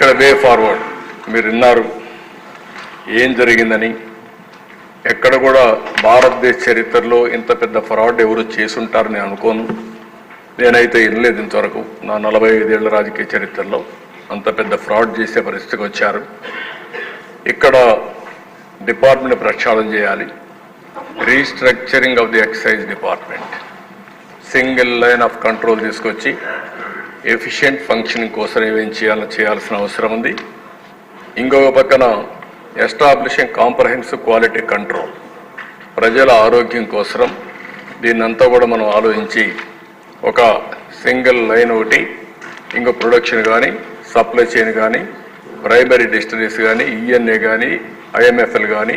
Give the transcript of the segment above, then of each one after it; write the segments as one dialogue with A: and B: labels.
A: ఇక్కడ way forward. మీరు విన్నారు. ఏం జరిగిందని? ఎక్కడ కూడా భారతదేశ చరిత్రలో ఇంత పెద్ద ఫ్రాడ్ ఎవరు చేసుంటారని నేను అనుకోను. నేనైతే వినలేదు ఇంతవరకు. నా నలభై ఐదేళ్ళ రాజకీయ చరిత్రలో అంత పెద్ద ఫ్రాడ్ చేసే పరిస్థితికి వచ్చారు. ఇక్కడ డిపార్ట్మెంట్ ప్రక్షాళన చేయాలి. Restructuring of the excise department. Single line of control తీసుకొచ్చి ఎఫిషియెంట్ ఫంక్షనింగ్ కోసం ఏమేం చేయాలని చేయాల్సిన అవసరం ఉంది. ఇంకొక పక్కన ఎస్టాబ్లిషింగ్ కాంప్రహెన్సివ్ క్వాలిటీ కంట్రోల్ ప్రజల ఆరోగ్యం కోసం దీన్నంతా కూడా మనం ఆలోచించి ఒక సింగిల్ లైన్ ఒకటి ఇంకో ప్రొడక్షన్ కానీ సప్లై చైన్ కానీ ప్రైమరీ డిస్టరీస్ కానీ ఈఎన్ఏ కానీ ఐఎంఎఫ్ఎల్ కానీ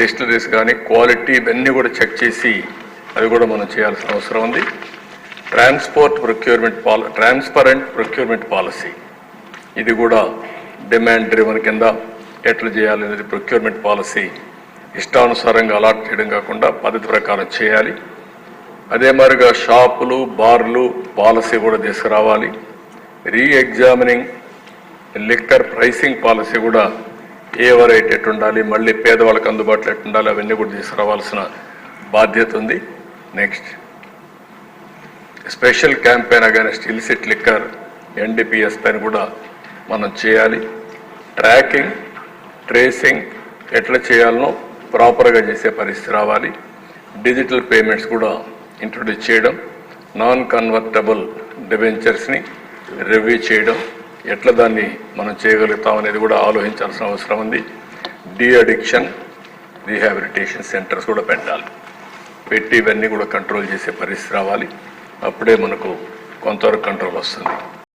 A: డిస్టరీస్ కానీ క్వాలిటీ ఇవన్నీ కూడా చెక్ చేసి అవి కూడా మనం చేయాల్సిన అవసరం ఉంది. ట్రాన్స్పోర్ట్ ప్రొక్యూర్మెంట్ పాల ట్రాన్స్పరెంట్ ప్రొక్యూర్మెంట్ పాలసీ. ఇది కూడా డిమాండ్ డ్రివన్ కింద ఎట్లా చేయాలనేది ప్రొక్యూర్మెంట్ పాలసీ ఇష్టానుసారంగా అలాట్ చేయడం కాకుండా పద్ధతి ప్రకారం చేయాలి. అదే మాదిరిగా షాపులు బార్లు పాలసీ కూడా తీసుకురావాలి. Re examining liquor pricing policy కూడా ఏ వెరైటీ ఉండాలి మళ్ళీ పేదవాళ్ళకి అందుబాటులో ఎట్టుండాలి అవన్నీ కూడా తీసుకురావాల్సిన బాధ్యత ఉంది. Next special campaign against illicit liquor NDPS పైన కూడా మనం చేయాలి. ట్రాకింగ్ ట్రేసింగ్ ఎట్లా చేయాలనో ప్రాపర్గా చేసే పరిస్థితి రావాలి. డిజిటల్ పేమెంట్స్ కూడా ఇంట్రొడ్యూస్ చేయడం నాన్ కన్వర్టబుల్ డిబెంచర్స్ని రివ్యూ చేయడం ఎట్లా దాన్ని మనం చేయగలుగుతాం అనేది కూడా ఆలోచించాల్సిన అవసరం ఉంది. డిఅడిక్షన్ రీహాబిలిటేషన్ సెంటర్స్ కూడా పెట్టాలి. పెట్టి ఇవన్నీ కూడా కంట్రోల్ చేసే పరిస్థితి రావాలి. అప్పుడే మనకు కొంతవరకు కంట్రోల్ వస్తుంది.